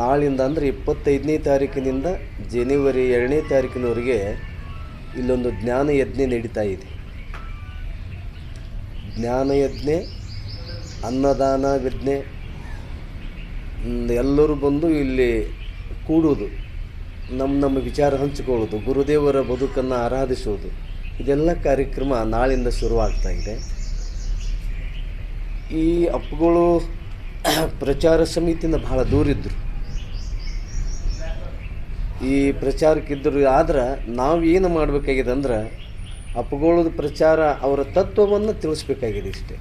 ನಾಳಿಂದ ಅಂದರೆ ಇಪ್ಪತ್ತೈದನೇ ತಾರೀಕಿನಿಂದ ಜನವರಿ ಎರಡನೇ ತಾರೀಕಿನವರೆಗೆ ಇಲ್ಲೊಂದು ಜ್ಞಾನ ಯಜ್ಞ ನಡೀತಾ ಇದೆ. ಜ್ಞಾನ ಯಜ್ಞ, ಅನ್ನದಾನ ವಿಜ್ಞೆ ಎಲ್ಲರೂ ಬಂದು ಇಲ್ಲಿ ಕೂಡುವುದು, ನಮ್ಮ ನಮ್ಮ ವಿಚಾರ ಹಂಚಿಕೊಳ್ಳೋದು ಗುರುದೇವರ ಬದುಕನ್ನು ಆರಾಧಿಸುವುದು, ಇದೆಲ್ಲ ಕಾರ್ಯಕ್ರಮ ನಾಳಿಂದ ಶುರುವಾಗ್ತಾ ಇದೆ. ಈ ಅಪ್ಪುಗಳು ಪ್ರಚಾರ ಸಮಿತಿಯಿಂದ ಬಹಳ ದೂರ ಇದ್ದರು ಈ ಪ್ರಚಾರಕ್ಕಿದ್ದರು ಆದ್ರೆ ನಾವು ಏನು ಮಾಡಬೇಕಾಗಿದೆ ಅಂದ್ರೆ ಅಪಗೋಳದ ಪ್ರಚಾರ ಅವರ ತತ್ವವನ್ನು ತಿಳಿಸ್ಬೇಕಾಗಿದೆ ಇಷ್ಟೇ.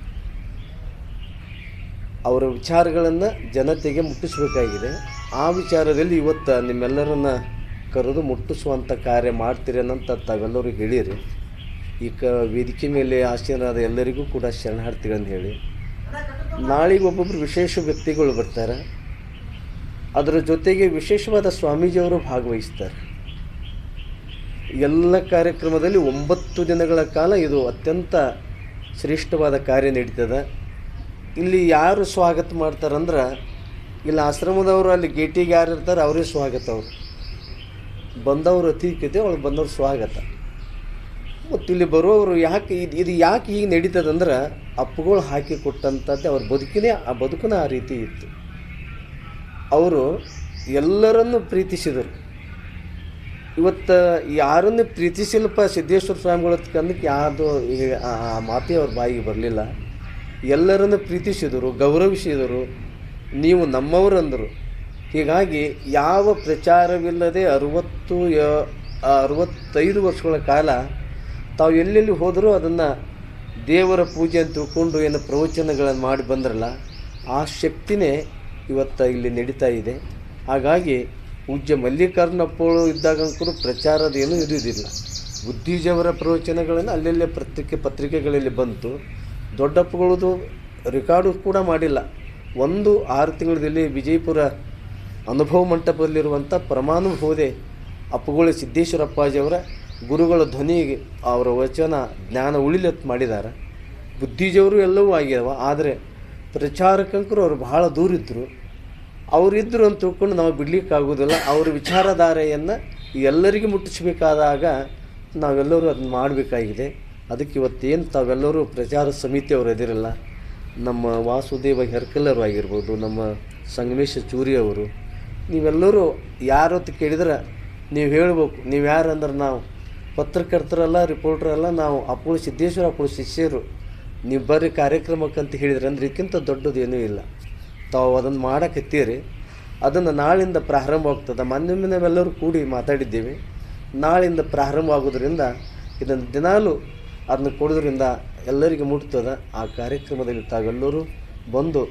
ಅವರ ವಿಚಾರಗಳನ್ನು ಜನತೆಗೆ ಮುಟ್ಟಿಸಬೇಕಾಗಿದೆ. ಆ ವಿಚಾರದಲ್ಲಿ ಇವತ್ತು ನಿಮ್ಮೆಲ್ಲರನ್ನ ಕರೆದು ಮುಟ್ಟಿಸುವಂಥ ಕಾರ್ಯ ಮಾಡ್ತೀರಿ ಅನ್ನಂತ ತಾವೆಲ್ಲರೂ ಹೇಳಿರಿ. ಈ ಕ ವೇದಿಕೆ ಮೇಲೆ ಆಸೀನರಾದ ಎಲ್ಲರಿಗೂ ಕೂಡ ಶರಣಾರ್ಥಿಗಳಂತ ಹೇಳಿ. ನಾಳೆಗೆ ಒಬ್ಬೊಬ್ಬರು ವಿಶೇಷ ವ್ಯಕ್ತಿಗಳು ಬರ್ತಾರೆ. ಅದರ ಜೊತೆಗೆ ವಿಶೇಷವಾದ ಸ್ವಾಮೀಜಿಯವರು ಭಾಗವಹಿಸ್ತಾರೆ. ಎಲ್ಲ ಕಾರ್ಯಕ್ರಮದಲ್ಲಿ ಒಂಬತ್ತು ದಿನಗಳ ಕಾಲ ಇದು ಅತ್ಯಂತ ಶ್ರೇಷ್ಠವಾದ ಕಾರ್ಯ ನಡೀತದೆ. ಇಲ್ಲಿ ಯಾರು ಸ್ವಾಗತ ಮಾಡ್ತಾರಂದ್ರೆ, ಇಲ್ಲಿ ಆಶ್ರಮದವರು ಅಲ್ಲಿ ಗೇಟಿಗೆ ಯಾರು ಇರ್ತಾರೆ ಅವರೇ ಸ್ವಾಗತ ಅವರು. ಬಂದವರು ಕತೆ ಅವ್ಳು ಬಂದವ್ರು ಸ್ವಾಗತ. ಮತ್ತು ಇಲ್ಲಿ ಬರೋರು ಯಾಕೆ ಇದು ಇದು ಯಾಕೆ ಈಗ ನಡೀತದಂದ್ರೆ, ಅಪ್ಪುಗಳು ಹಾಕಿ ಕೊಟ್ಟಂಥದ್ದೇ ಅವ್ರ ಬದುಕಿನೇ, ಆ ಬದುಕನ ಆ ರೀತಿ ಇತ್ತು. ಅವರು ಎಲ್ಲರನ್ನು ಪ್ರೀತಿಸಿದರು. ಇವತ್ತು ಯಾರನ್ನು ಪ್ರೀತಿಸಿಲ್ಲಪ್ಪ ಸಿದ್ದೇಶ್ವರ ಸ್ವಾಮಿಗಳು ಕಂದಕ್ಕೆ ಯಾವುದು ಈ- ಆ ಮಾತೆ ಮಾತೇ ಅವ್ರ ಬಾಯಿಗೆ ಬರಲಿಲ್ಲ. ಎಲ್ಲರನ್ನು ಪ್ರೀತಿಸಿದರು, ಗೌರವಿಸಿದರು. ನೀವು ನಮ್ಮವರಂದರು. ಹೀಗಾಗಿ ಯಾವ ಪ್ರಚಾರವಿಲ್ಲದೆ ಅರುವತ್ತು ಯ- ಅರವತ್ತೈದು ವರ್ಷಗಳ ಕಾಲ ತಾವು ಎಲ್ಲೆಲ್ಲಿ ಹೋದರೂ ಅದನ್ನು ದೇವರ ಪೂಜೆ ಅಂತ ತಿಳ್ಕೊಂಡು ಏನು ಪ್ರವಚನಗಳನ್ನು ಮಾಡಿ ಬಂದ್ರಲ್ಲ, ಆ ಶಕ್ತಿನೇ ಇವತ್ತು ಇಲ್ಲಿ ನಡೀತಾ ಇದೆ. ಹಾಗಾಗಿ ಪೂಜ್ಯ ಮಲ್ಲಿಕಾರ್ಜುನಪ್ಪಗಳು ಇದ್ದಾಗಂತೂ ಪ್ರಚಾರದ ಏನೂ ಇರುವುದಿಲ್ಲ. ಬುದ್ಧಿಜವರ ಪ್ರವಚನಗಳನ್ನು ಅಲ್ಲಲ್ಲೇ ಪತ್ರಿಕೆ ಪತ್ರಿಕೆಗಳಲ್ಲಿ ಬಂತು. ದೊಡ್ಡಪ್ಪಗಳದು ರೆಕಾರ್ಡು ಕೂಡ ಮಾಡಿಲ್ಲ. ಒಂದು ಆರು ತಿಂಗಳಲ್ಲಿ ವಿಜಯಪುರ ಅನುಭವ ಮಂಟಪದಲ್ಲಿರುವಂಥ ಪರಮಾನುಭವದೆ ಸಿದ್ದೇಶ್ವರಪ್ಪಾಜಿ ಸಿದ್ದೇಶ್ವರಪ್ಪಾಜಿಯವರ ಗುರುಗಳ ಧ್ವನಿಗೆ ಅವರ ವಚನ ಜ್ಞಾನ ಉಳಿಲತ್ ಮಾಡಿದ್ದಾರೆ ಬುದ್ಧಿಜವರು ಎಲ್ಲವೂ ಆಗ್ಯಾವ ಆದರೆ ಪ್ರಚಾರಕಂಕರು ಅವರು ಬಹಳ ದೂರ ಇದ್ದರು ಅವರಿದ್ದರು ಅಂತ ತಿಳ್ಕೊಂಡು ನಾವು ಬಿಡ್ಲಿಕ್ಕೆ ಆಗೋದಿಲ್ಲ ಅವ್ರ ವಿಚಾರಧಾರೆಯನ್ನು ಎಲ್ಲರಿಗೂ ಮುಟ್ಟಿಸಬೇಕಾದಾಗ ನಾವೆಲ್ಲರೂ ಅದನ್ನ ಮಾಡಬೇಕಾಗಿದೆ. ಅದಕ್ಕೆ ಇವತ್ತೇನು ತಾವೆಲ್ಲರೂ ಪ್ರಚಾರ ಸಮಿತಿಯವರು ಎದಿರಲ್ಲ. ನಮ್ಮ ವಾಸುದೇವ ಹೆರ್ಕಲ್ಲರು ಆಗಿರ್ಬೋದು, ನಮ್ಮ ಸಂಗಮೇಶ ಚೂರಿ ಅವರು, ನೀವೆಲ್ಲರೂ ಯಾರು ಕೇಳಿದ್ರೆ ನೀವು ಹೇಳಬೇಕು. ನೀವು ಯಾರು ಅಂದ್ರೆ ನಾವು ಪತ್ರಕರ್ತರಲ್ಲ ರಿಪೋರ್ಟ್ರಲ್ಲ ನಾವು ಅಪ್ಪಳು ಸಿದ್ದೇಶ್ವರ ಅಪ್ಪಳು ಶಿಷ್ಯರು. ನೀವು ಬರ್ರಿ ಅಂತ ಹೇಳಿದ್ರೆ ಅಂದ್ರೆ ಇದಕ್ಕಿಂತ ದೊಡ್ಡದೇನೂ ಇಲ್ಲ. ತಾವು ಅದನ್ನು ಮಾಡಕತ್ತೀರಿ. ಅದನ್ನು ನಾಳಿಂದ ಪ್ರಾರಂಭ ಆಗ್ತದೆ. ಮೊನ್ನೆ ನಾವೆಲ್ಲರೂ ಕೂಡಿ ಮಾತಾಡಿದ್ದೀವಿ. ನಾಳಿಂದ ಪ್ರಾರಂಭ ಆಗೋದ್ರಿಂದ ಇದನ್ನು ದಿನಾಲು ಅದನ್ನು ಕೊಡೋದ್ರಿಂದ ಎಲ್ಲರಿಗೂ ಮುಟ್ತದೆ. ಆ ಕಾರ್ಯಕ್ರಮದಲ್ಲಿ ತಾವೆಲ್ಲರೂ ಬಂದು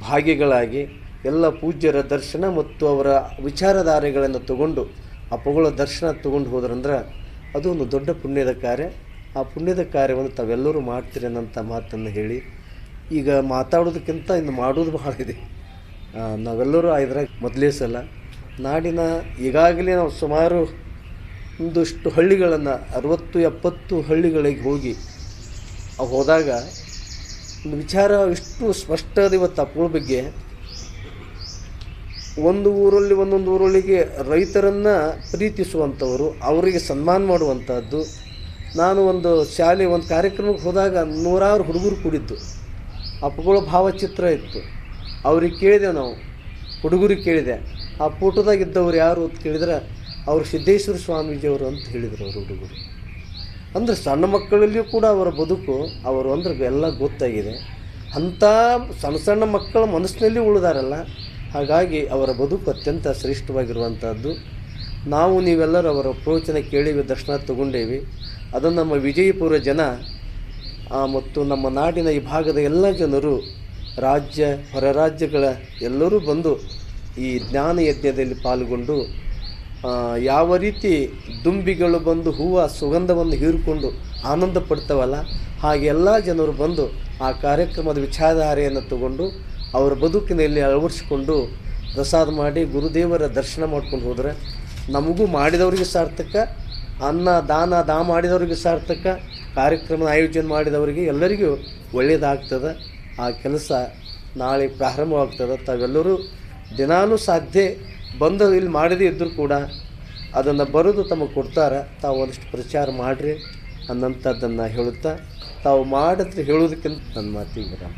ಭಾಗಿಗಳಾಗಿ ಎಲ್ಲ ಪೂಜ್ಯರ ದರ್ಶನ ಮತ್ತು ಅವರ ವಿಚಾರಧಾರೆಗಳನ್ನು ತಗೊಂಡು ಅಪ್ಪಗಳ ದರ್ಶನ ತಗೊಂಡು ಹೋದ್ರಂದ್ರೆ ಅದು ಒಂದು ದೊಡ್ಡ ಪುಣ್ಯದ ಕಾರ್ಯ. ಆ ಪುಣ್ಯದ ಕಾರ್ಯವನ್ನು ತಾವೆಲ್ಲರೂ ಮಾಡ್ತೀರಿ ಅನ್ನೋಂಥ ಮಾತನ್ನು ಹೇಳಿ, ಈಗ ಮಾತಾಡೋದಕ್ಕಿಂತ ಇನ್ನು ಮಾಡೋದು ಬಹಳ ಇದೆ. ನಾವೆಲ್ಲರೂ ಇದ್ರಾಗ ಮೊದಲೇ ಸಲ ನಾಡಿನ ಈಗಾಗಲೇ ನಾವು ಸುಮಾರು ಒಂದಷ್ಟು ಹಳ್ಳಿಗಳನ್ನು, ಅರವತ್ತು, ಎಪ್ಪತ್ತು ಹಳ್ಳಿಗಳಿಗೆ ಹೋಗಿ ಹೋದಾಗ ಒಂದು ವಿಚಾರ ಇಷ್ಟು ಸ್ಪಷ್ಟ ಅದ ಇವತ್ತು ಅಪ್ಪಳ ಬಗ್ಗೆ. ಒಂದು ಊರಲ್ಲಿ ಒಂದೊಂದು ಊರೊಳಗೆ ರೈತರನ್ನು ಪ್ರೀತಿಸುವಂಥವರು, ಅವರಿಗೆ ಸನ್ಮಾನ ಮಾಡುವಂಥದ್ದು ನಾನು ಒಂದು ಶಾಲೆ, ಒಂದು ಕಾರ್ಯಕ್ರಮಕ್ಕೆ ಹೋದಾಗ ನೂರಾರು ಹುಡುಗರು ಕೂಡಿದ್ದು. ಅಪ್ಪಗಳ ಭಾವಚಿತ್ರ ಇತ್ತು. ಅವ್ರಿಗೆ ಕೇಳಿದೆ ನಾವು. ಹುಡುಗರಿಗೆ ಕೇಳಿದೆ. ಆ ಫೋಟೋದಾಗ ಇದ್ದವ್ರು ಯಾರು ಅಂತ ಕೇಳಿದ್ರೆ ಅವರು ಸಿದ್ದೇಶ್ವರ ಸ್ವಾಮೀಜಿಯವರು ಅಂತ ಹೇಳಿದರು ಅವರು ಹುಡುಗರು. ಅಂದರೆ ಸಣ್ಣ ಮಕ್ಕಳಲ್ಲಿಯೂ ಕೂಡ ಅವರ ಬದುಕು, ಅವರು ಅಂದ್ರೆ ಎಲ್ಲ ಗೊತ್ತಾಗಿದೆ. ಅಂಥ ಸಣ್ಣ ಸಣ್ಣ ಮಕ್ಕಳ ಮನಸ್ಸಿನಲ್ಲಿ ಉಳಿದಾರಲ್ಲ. ಹಾಗಾಗಿ ಅವರ ಬದುಕು ಅತ್ಯಂತ ಶ್ರೇಷ್ಠವಾಗಿರುವಂಥದ್ದು. ನಾವು ನೀವೆಲ್ಲರೂ ಅವರ ಪ್ರವಚನ ಕೇಳಿವಿ, ದರ್ಶನ ತಗೊಂಡೇವಿ. ಅದನ್ನು ನಮ್ಮ ವಿಜಯಪುರ ಜನ ಮತ್ತು ನಮ್ಮ ನಾಡಿನ ಈ ಭಾಗದ ಎಲ್ಲ ಜನರು, ರಾಜ್ಯ ಹೊರ ರಾಜ್ಯಗಳ ಎಲ್ಲರೂ ಬಂದು ಈ ಜ್ಞಾನ ಯಜ್ಞದಲ್ಲಿ ಪಾಲ್ಗೊಂಡು ಯಾವ ರೀತಿ ದುಂಬಿಗಳು ಬಂದು ಹೂವು ಸುಗಂಧವನ್ನು ಹೀರಿಕೊಂಡು ಆನಂದ ಪಡ್ತವಲ್ಲ, ಹಾಗೆ ಎಲ್ಲ ಜನರು ಬಂದು ಆ ಕಾರ್ಯಕ್ರಮದ ವಿಚಾರಧಾರೆಯನ್ನು ತಗೊಂಡು, ಅವರ ಬದುಕಿನಲ್ಲಿ ಅಳವಡಿಸಿಕೊಂಡು ಪ್ರಸಾದ ಮಾಡಿ ಗುರುದೇವರ ದರ್ಶನ ಮಾಡ್ಕೊಂಡು ಹೋದರೆ ನಮಗೂ ಮಾಡಿದವರಿಗೆ ಸಾರ್ಥಕ ಅನ್ನ, ದಾನ ದಾ ಮಾಡಿದವರಿಗೆ ಸಾರ್ಥಕ, ಕಾರ್ಯಕ್ರಮದ ಆಯೋಜನೆ ಮಾಡಿದವರಿಗೆ ಎಲ್ಲರಿಗೂ ಒಳ್ಳೆಯದಾಗ್ತದೆ ಆ ಕೆಲಸ ನಾಳೆ ಪ್ರಾರಂಭವಾಗ್ತದೆ. ತಾವೆಲ್ಲರೂ ದಿನಾಲೂ ಸಾಧ್ಯ ಬಂದು ಇಲ್ಲಿ ಮಾಡದೇ ಇದ್ದರೂ ಕೂಡ ಅದನ್ನು ಬರೆದು ತಮಗೆ ಕೊಡ್ತಾರೆ. ತಾವು ಒಂದಿಷ್ಟು ಪ್ರಚಾರ ಮಾಡಿರಿ ಅನ್ನಂಥದ್ದನ್ನು ಹೇಳುತ್ತಾ, ತಾವು ಮಾಡಿದ್ರೆ ಹೇಳೋದಕ್ಕಿಂತ ನನ್ನ ಮಾತಿಗೆ ವಿರಾಮ.